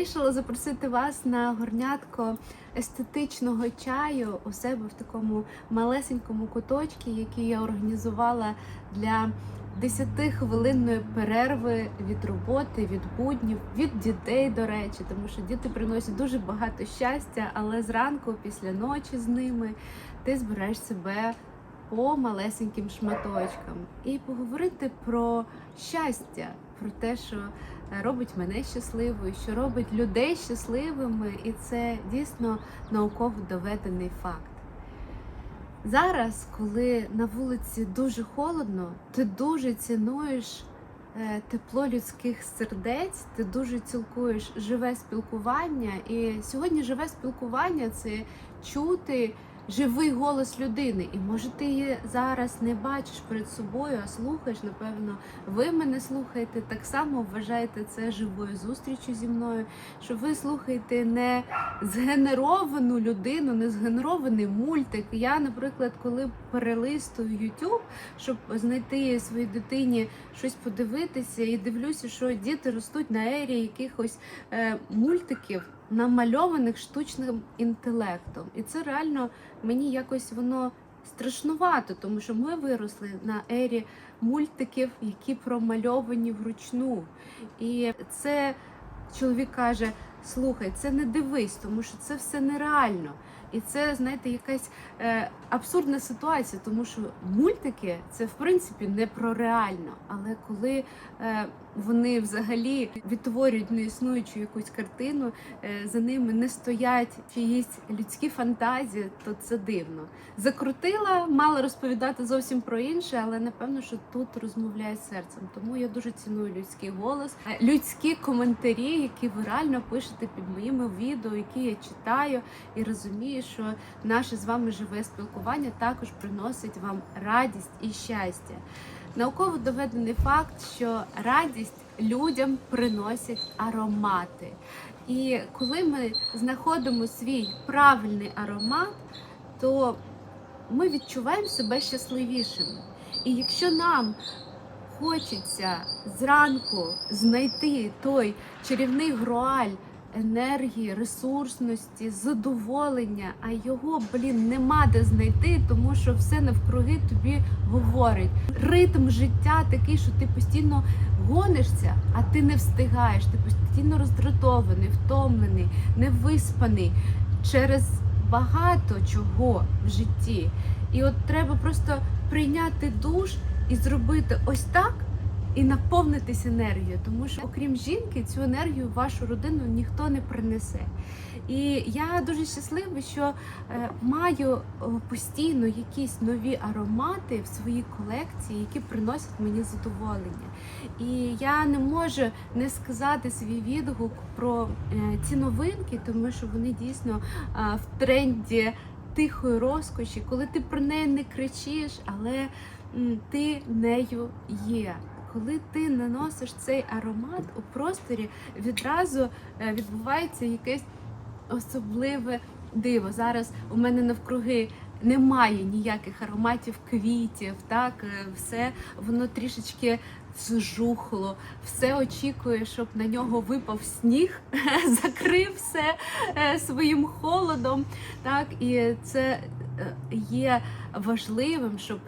вирішила запросити вас на горнятко естетичного чаю у себе в такому малесенькому куточці, який я організувала для 10-хвилинної перерви від роботи, від буднів, від дітей, до речі, тому що діти приносять дуже багато щастя, але зранку, після ночі з ними, ти збираєш себе по малесеньким шматочкам. І поговорити про щастя, про те, що робить мене щасливою, що робить людей щасливими, і це дійсно науково доведений факт. Зараз, коли на вулиці дуже холодно, ти дуже цінуєш е, тепло людських сердець, ти дуже цілкуєш живе спілкування. І сьогодні живе спілкування це чути живий голос людини. І може ти її зараз не бачиш перед собою, а слухаєш. Напевно, ви мене слухаєте так само вважаєте це живою зустрічю зі мною. Що ви слухаєте не згенеровану людину, не згенерований мультик. Я, наприклад, коли перелистую YouTube, щоб знайти своїй дитині щось подивитися, і дивлюся, що діти ростуть на ері якихось е, мультиків, намальованих штучним інтелектом. І це реально мені якось воно страшнувато, тому що ми виросли на ері мультиків, які промальовані вручну. І це чоловік каже: слухай, це не дивись, тому що це все нереально. І це, знаєте, якась е, абсурдна ситуація, тому що мультики це в принципі не про реально. Але коли е, вони взагалі відтворюють неіснуючу якусь картину, е, за ними не стоять чиїсь людські фантазії, то це дивно. Закрутила, мала розповідати зовсім про інше, але напевно, що тут розмовляє серцем. Тому я дуже ціную людський голос, е, людські коментарі, які ви реально пишете під моїми відео, які я читаю і розумію, що наше з вами живе спілкування також приносить вам радість і щастя. Науково доведений факт, що радість людям приносять аромати. І коли ми знаходимо свій правильний аромат, то ми відчуваємо себе щасливішими. І якщо нам хочеться зранку знайти той чарівний гроаль енергії, ресурсності, задоволення, а його, блін, нема де знайти, тому що все навкруги тобі говорить. Ритм життя такий, що ти постійно гонишся, а ти не встигаєш. Ти постійно роздратований, втомлений, невиспаний через багато чого в житті. І от треба просто прийняти душ і зробити ось так. І наповнитись енергією, тому що окрім жінки, цю енергію в вашу родину ніхто не принесе. І я дуже щаслива, що е, маю постійно якісь нові аромати в своїй колекції, які приносять мені задоволення. І я не можу не сказати свій відгук про е, ці новинки, тому що вони дійсно в тренді тихої розкоші, коли ти про неї не кричиш, але ти нею є. Коли ти наносиш цей аромат у просторі, відразу е, відбувається якесь особливе диво. Зараз у мене навкруги немає ніяких ароматів квітів, так е, все воно трішечки зжухло, все очікує, щоб на нього випав сніг, закрив все е, своїм холодом. Так, і це є важливим, щоб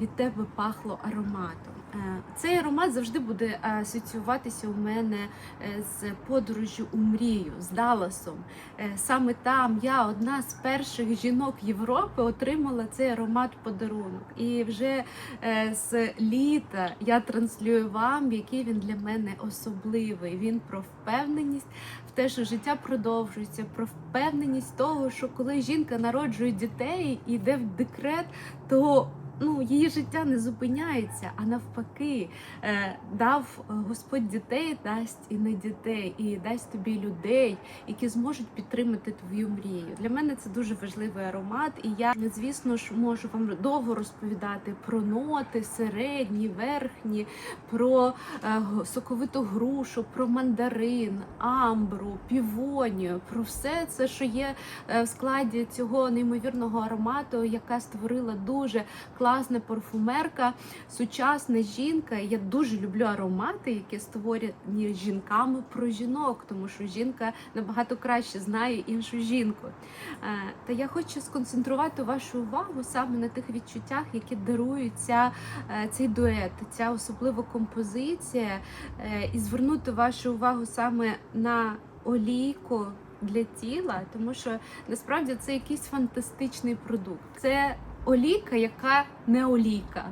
від тебе пахло ароматом. Е, Цей аромат завжди буде асоціюватися у мене е, з подорожю у мрію, з Далласом. Е, Саме там я, одна з перших жінок Європи, отримала цей аромат подарунок. І вже е, з літа я транслюю вам, який він для мене особливий. Він про впевненість в те, що життя продовжується, про впевненість того, що коли жінка народжує дітей і йде в декрет, то ну, її життя не зупиняється, а навпаки, е, дав е, Господь дітей, дасть і не дітей, і дасть тобі людей, які зможуть підтримати твою мрію. Для мене це дуже важливий аромат, і я, звісно ж, можу вам довго розповідати про ноти, середні, верхні, про е, соковиту грушу, про мандарин, амбру, півонію, про все це, що є в складі цього неймовірного аромату, яка створила дуже класну класна парфумерка, сучасна жінка. Я дуже люблю аромати, які створені жінками про жінок, тому що жінка набагато краще знає іншу жінку. Е, Та я хочу сконцентрувати вашу увагу саме на тих відчуттях, які дарує ця, е, цей дует, ця особлива композиція, е, і звернути вашу увагу саме на олійку для тіла, тому що насправді це якийсь фантастичний продукт. Це олійка, яка не олійка.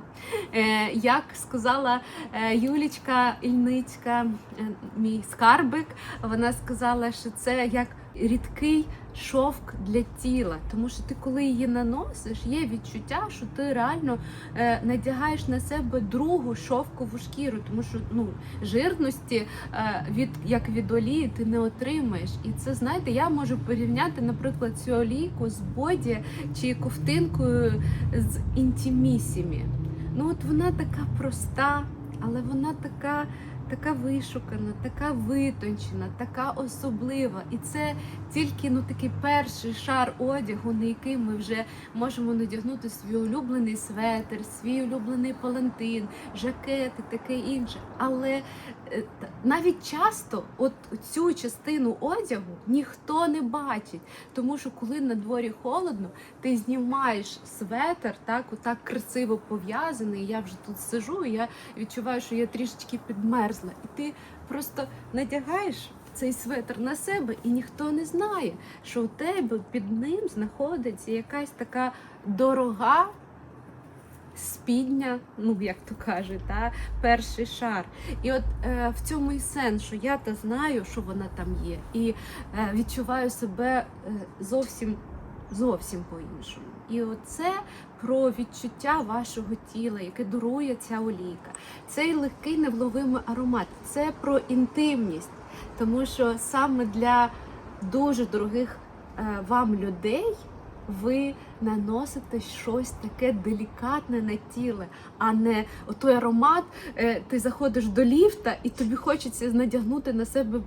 Е, як сказала е, Юлічка Ільницька, е, мій скарбик, вона сказала, що це як рідкий шовк для тіла. Тому що ти, коли її наносиш, є відчуття, що ти реально е, надягаєш на себе другу шовкову шкіру, тому що ну, жирності е, від як від олії ти не отримаєш. І це знаєте, я можу порівняти, наприклад, цю олійку з боді чи ковтинкою з інтімісімі. Ну от вона така проста, але вона така. Така вишукана, така витончена, така особлива. І це тільки ну такий перший шар одягу, на який ми вже можемо надягнути свій улюблений светр, свій улюблений палантин, жакет і таке інше. Але е, навіть часто от цю частину одягу ніхто не бачить, тому що коли на дворі холодно, ти знімаєш светр, так отак красиво пов'язаний. Я вже тут сижу, і я відчуваю, що я трішечки підмерзла, і ти просто надягаєш. Цей светр на себе, і ніхто не знає, що у тебе під ним знаходиться якась така дорога спідня, ну як то кажуть, та перший шар. І от е, в цьому і сенс, що я та знаю, що вона там є, і е, відчуваю себе е, зовсім зовсім по-іншому. І оце про відчуття вашого тіла, яке дарує ця олійка. Цей легкий невловимий аромат. Це про інтимність, тому що саме для дуже дорогих е, вам людей ви наносите щось таке делікатне на тіле, а не той аромат. е, Ти заходиш до ліфта і тобі хочеться надягнути на себе.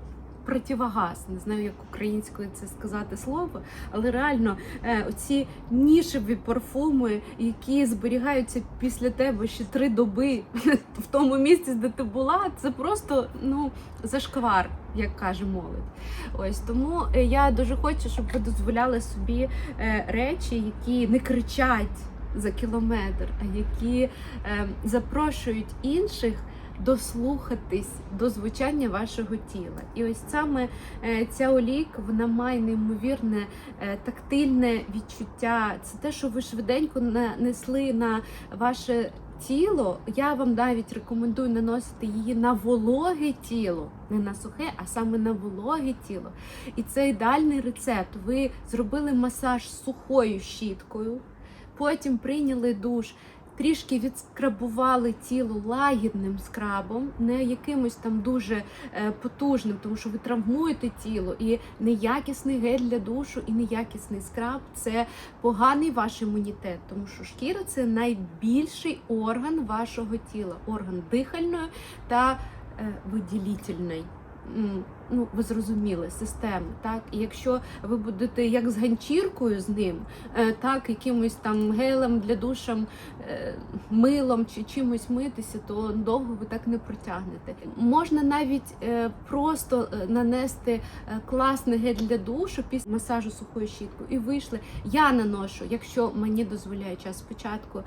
Противогаз, не знаю, як українською це сказати слово, але реально е, оці нішеві парфуми, які зберігаються після тебе ще три доби в тому місці, де ти була, це просто ну зашквар, як каже молодь. Ось тому е, я дуже хочу, щоб ви дозволяли собі е, речі, які не кричать за кілометр, а які запрошують інших дослухатись до звучання вашого тіла. І ось саме е, ця олійка вона має неймовірне е, тактильне відчуття. Це те, що ви швиденько нанесли на ваше. Тіло, я вам навіть рекомендую наносити її на вологе тіло, не на сухе, а саме на вологе тіло. І це ідеальний рецепт. Ви зробили масаж сухою щіткою, потім прийняли душ, трішки відскрабували тіло лагідним скрабом, не якимось там дуже е, потужним, тому що ви травмуєте тіло, і неякісний гель для душу, і неякісний скраб це поганий ваш імунітет, тому що шкіра це найбільший орган вашого тіла, орган дихальної та е, виділітельної. М, Ну, ви зрозуміли, системи, так? І якщо ви будете як з ганчіркою з ним, е, так, якимось там гелем для душам, е, милом чи чимось митися, то довго ви так не протягнете. Можна навіть е, просто нанести класний гель для душу після масажу сухою щіткою і вийшли. Я наношу, якщо мені дозволяє час спочатку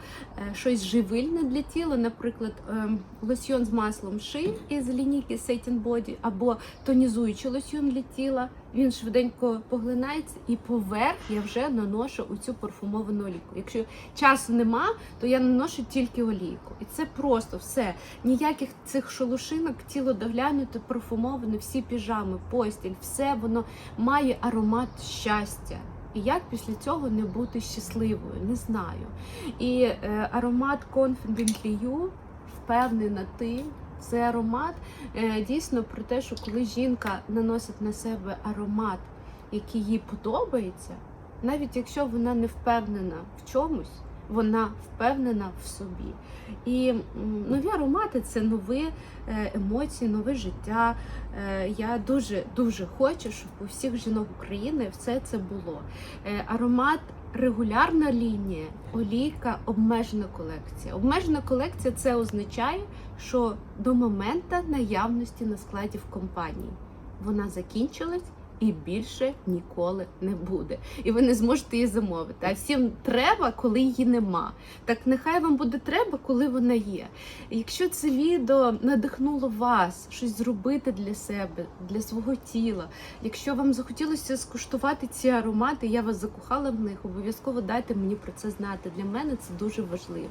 щось живильне для тіла, наприклад, е, лосьйон з маслом ши із лінійки Satin Body або тонізуючий лосьйон для тіла. Він швиденько поглинається, і поверх я вже наношу оцю парфумовану олійку. Якщо часу нема, то я наношу тільки олійку. І це просто все. Ніяких цих шелушинок, тіло доглянуте, парфумоване, всі піжами, постіль, все воно має аромат щастя. І як після цього не бути щасливою, не знаю. І е, аромат Confidently You, впевнена ти. Це аромат е, дійсно про те, що коли жінка наносить на себе аромат, який їй подобається, навіть якщо вона не впевнена в чомусь, вона впевнена в собі. І нові аромати це нові е, емоції, нове життя. Е, Я дуже дуже хочу, щоб у всіх жінок України все це було. Аромат. Регулярна лінія, олійка, обмежена колекція. Обмежена колекція це означає, що до моменту наявності на складі в компанії вона закінчилась і більше ніколи не буде. І ви не зможете її замовити. А всім треба, коли її нема. Так нехай вам буде треба, коли вона є. Якщо це відео надихнуло вас щось зробити для себе, для свого тіла, якщо вам захотілося скуштувати ці аромати, я вас закохала в них, обов'язково дайте мені про це знати. Для мене це дуже важливо.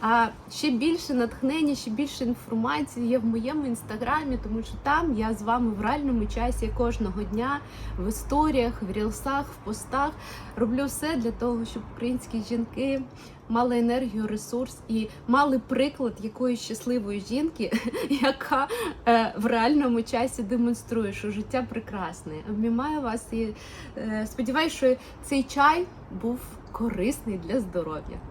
А ще більше натхнення, ще більше інформації є в моєму інстаграмі, тому що там я з вами в реальному часі кожного дня в історіях, в рілсах, в постах роблю все для того, щоб українські жінки мали енергію, ресурс і мали приклад якоїсь щасливої жінки, яка е, в реальному часі демонструє, що життя прекрасне. Обіймаю вас і е, сподіваюся, що цей чай був корисний для здоров'я.